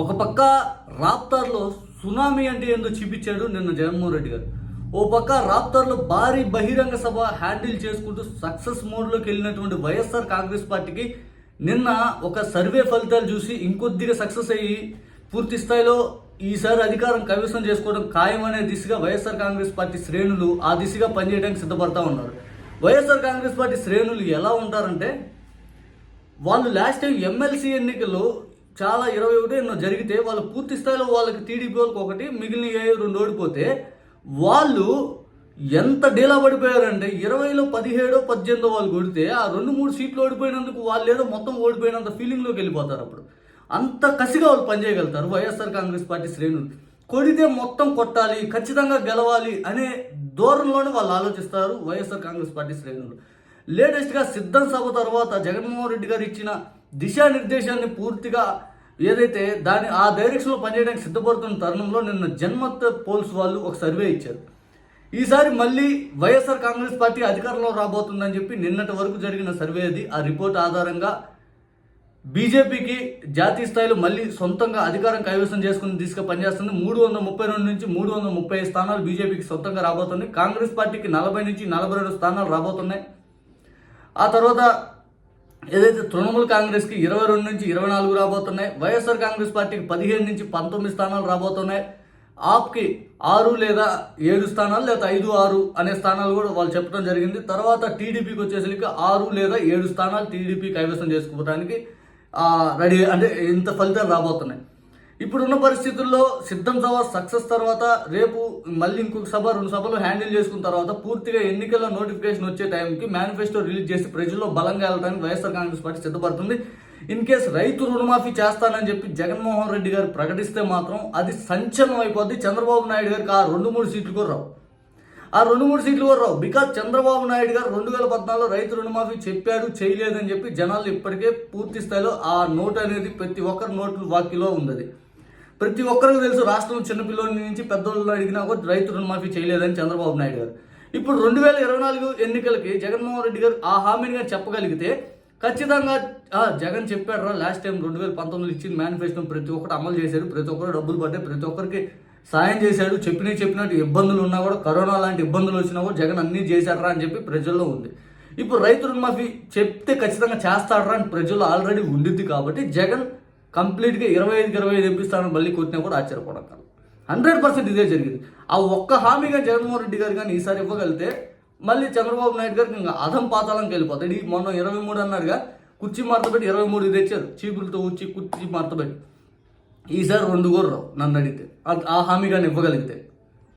ఒక పక్క రాప్తార్లో సునామీ అంటే ఏందో చూపించాడు నిన్న జగన్మోహన్ రెడ్డి గారు. ఓ పక్క రాప్తార్లో భారీ బహిరంగ సభ హ్యాండిల్ చేసుకుంటూ సక్సెస్ మోడ్లోకి వెళ్ళినటువంటి వైఎస్ఆర్ కాంగ్రెస్ పార్టీకి నిన్న ఒక సర్వే ఫలితాలు చూసి ఇంకొద్దిగా సక్సెస్ అయ్యి పూర్తి స్థాయిలో ఈసారి అధికారం కైవసం చేసుకోవడం ఖాయమనే దిశగా వైఎస్ఆర్ కాంగ్రెస్ పార్టీ శ్రేణులు ఆ దిశగా పనిచేయడానికి సిద్ధపడతా ఉన్నారు. వైఎస్ఆర్ కాంగ్రెస్ పార్టీ శ్రేణులు ఎలా ఉంటారంటే వాళ్ళు లాస్ట్ టైం ఎమ్మెల్సీ ఎన్నికల్లో చాలా ఇరవై ఒకటి ఎన్నో జరిగితే వాళ్ళు పూర్తి స్థాయిలో వాళ్ళకి టీడీపీ వాళ్ళకి ఒకటి మిగిలిన రెండు ఓడిపోతే వాళ్ళు ఎంత డీలా పడిపోయారంటే ఇరవైలో పదిహేడో పద్దెనిమిదో వాళ్ళు కొడితే ఆ రెండు మూడు సీట్లు ఓడిపోయినందుకు వాళ్ళు ఏదో మొత్తం ఓడిపోయినంత ఫీలింగ్లోకి వెళ్ళిపోతారు అప్పుడు. అంత కసిగా వాళ్ళు పనిచేయగలుగుతారు వైఎస్ఆర్ కాంగ్రెస్ పార్టీ శ్రేణులు. కొడితే మొత్తం కొట్టాలి ఖచ్చితంగా గెలవాలి అనే ధోరణిలోనే వాళ్ళు ఆలోచిస్తారు వైఎస్ఆర్ కాంగ్రెస్ పార్టీ శ్రేణులు. లేటెస్ట్గా సిద్ధం సభ తర్వాత జగన్మోహన్ రెడ్డి గారు ఇచ్చిన దిశానిర్దేశాన్ని పూర్తిగా ఏదైతే దాని ఆ డైరెక్షన్లో పనిచేయడానికి సిద్ధపడుతున్న తరుణంలో నిన్న జన్మత్ పోల్స్ వాళ్ళు ఒక సర్వే ఇచ్చారు. ఈసారి మళ్ళీ వైఎస్ఆర్ కాంగ్రెస్ పార్టీ అధికారంలో రాబోతుందని చెప్పి నిన్నటి వరకు జరిగిన సర్వే అది. ఆ రిపోర్ట్ ఆధారంగా బీజేపీకి జాతీయ స్థాయిలో మళ్ళీ సొంతంగా అధికారం కైవసం చేసుకుని దిశగా పనిచేస్తుంది. మూడు వందల ముప్పై రెండు నుంచి మూడు వందల ముప్పై స్థానాలు బీజేపీకి సొంతంగా రాబోతుంది కాంగ్రెస్ పార్టీకి నలభై నుంచి నలభై రెండు స్థానాలు రాబోతున్నాయి. ఆ తర్వాత ఏదైతే తృణమూల్ కాంగ్రెస్కి ఇరవై రెండు నుంచి ఇరవై నాలుగు రాబోతున్నాయి వైఎస్ఆర్ కాంగ్రెస్ పార్టీకి పదిహేను నుంచి పంతొమ్మిది స్థానాలు రాబోతున్నాయి. ఆప్కి ఆరు లేదా ఏడు స్థానాలు లేదా ఐదు ఆరు అనే స్థానాలు కూడా వాళ్ళు చెప్పడం జరిగింది. తర్వాత టీడీపీకి వచ్చేసరికి ఆరు లేదా ఏడు స్థానాలు టీడీపీ కైవసం చేసుకోవడానికి రెడీ అంటే ఇంత ఫలితాలు రాబోతున్నాయి. ఇప్పుడున్న పరిస్థితుల్లో సిద్ధం సభ సక్సెస్ తర్వాత రేపు మళ్ళీ ఇంకొక సభ రెండు సభలు హ్యాండిల్ చేసుకున్న తర్వాత పూర్తిగా ఎన్నికల నోటిఫికేషన్ వచ్చే టైంకి మేనిఫెస్టో రిలీజ్ చేసి ప్రజల్లో బలంగా వెళ్ళడానికి వైఎస్ఆర్ కాంగ్రెస్ పార్టీ సిద్ధపడుతుంది. ఇన్ కేస్ రైతు రుణమాఫీ చేస్తానని చెప్పి జగన్మోహన్ రెడ్డి గారు ప్రకటిస్తే మాత్రం అది సంచలనం అయిపోద్ది. చంద్రబాబు నాయుడు గారికి ఆ రెండు మూడు సీట్లు కూడా రావు. ఆ రెండు మూడు సీట్లు కూడా రావు. బికాజ్ చంద్రబాబు నాయుడు గారు రెండు వేల పద్నాలుగులో రైతు రుణమాఫీ చెప్పాడు చేయలేదని చెప్పి జనాలు ఇప్పటికే పూర్తి స్థాయిలో ఆ నోట్ అనేది ప్రతి ఒక్కరి నోట్లు వాకిలో ఉంది ప్రతి ఒక్కరికి తెలుసు రాష్ట్రం చిన్నపిల్లల నుంచి పెద్దోళ్ళు అడిగినా కూడా రైతు రుణమాఫీ చేయలేదని చంద్రబాబు నాయుడు గారు. ఇప్పుడు రెండు వేల ఇరవై నాలుగు ఎన్నికలకి జగన్మోహన్ రెడ్డి గారు ఆ హామీని గారు చెప్పగలిగితే ఖచ్చితంగా ఆ, జగన్ చెప్పాడు రా లాస్ట్ టైం రెండు వేల పంతొమ్మిది ఇచ్చిన మేనిఫెస్టో ప్రతి ఒక్కటి అమలు చేశారు ప్రతి ఒక్కరు డబ్బులు పడ్డాయి ప్రతి ఒక్కరికి సాయం చేశాడు చెప్పినవి చెప్పినట్టు ఇబ్బందులు ఉన్నా కూడా కరోనా లాంటి ఇబ్బందులు వచ్చినా కూడా జగన్ అన్నీ చేశాడరా అని చెప్పి ప్రజల్లో ఉంది. ఇప్పుడు రైతు రుణమాఫీ చెప్తే ఖచ్చితంగా చేస్తాడరా అని ప్రజల్లో ఆల్రెడీ ఉండిద్ది కాబట్టి జగన్ కంప్లీట్గా ఇరవై ఐదుకి ఇరవై ఐదు ఎంపిస్తానని మళ్ళీ కొట్టినా కూడా ఆశ్చర్యపడతాను హండ్రెడ్ పర్సెంట్ ఇదే జరిగింది. ఆ ఒక్క హామీగా జగన్మోహన్ రెడ్డి గారు కానీ ఈసారి ఇవ్వగలిగితే మళ్ళీ చంద్రబాబు నాయుడు గారికి ఇంకా అధం పాతాలంకి వెళ్ళిపోతాడు ఈ మొన్న ఇరవై మూడు అన్నారుగా కుర్చీ మార్తబెట్టి ఇరవై మూడు తెచ్చారు. చీపులతో వచ్చి కుర్చీ మార్తబెట్టి ఈసారి రెండు కూడా రావు నన్ను అడిగితే. ఆ- ఆ హామీ కానీ ఇవ్వగలిగితే.